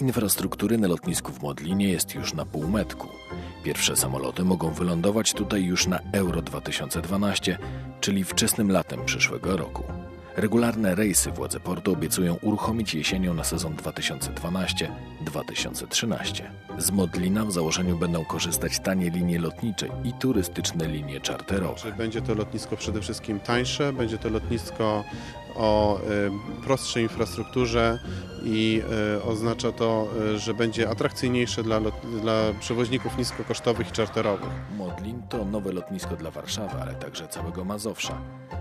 infrastruktury na lotnisku w Modlinie jest już na półmetku. Pierwsze samoloty mogą wylądować tutaj już na Euro 2012, czyli wczesnym latem przyszłego roku. Regularne rejsy władze portu obiecują uruchomić jesienią na sezon 2012-2013. Z Modlina w założeniu będą korzystać tanie linie lotnicze i turystyczne linie czarterowe. Będzie to lotnisko przede wszystkim tańsze, będzie to lotnisko o y, prostszej infrastrukturze i y, oznacza to, y, że będzie atrakcyjniejsze dla, dla przewoźników niskokosztowych i czarterowych. Modlin to nowe lotnisko dla Warszawy, ale także całego Mazowsza.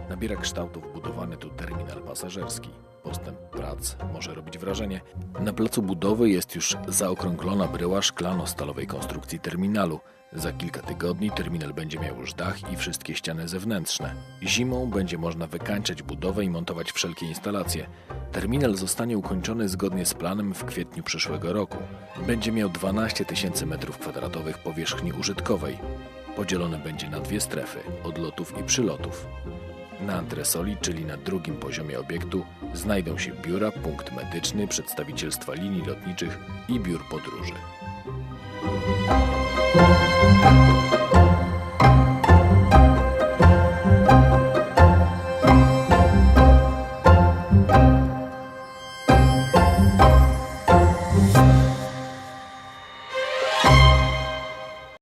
Nabiera kształtów budowany tu terminal pasażerski. Postęp prac może robić wrażenie. Na placu budowy jest już zaokrąglona bryła szklano-stalowej konstrukcji terminalu. Za kilka tygodni terminal będzie miał już dach i wszystkie ściany zewnętrzne. Zimą będzie można wykańczać budowę i montować wszelkie instalacje. Terminal zostanie ukończony zgodnie z planem w kwietniu przyszłego roku. Będzie miał 12 tysięcy m2 powierzchni użytkowej. Podzielony będzie na dwie strefy odlotów i przylotów. Na antresoli, czyli na drugim poziomie obiektu, znajdą się biura, punkt medyczny, przedstawicielstwa linii lotniczych i biur podróży.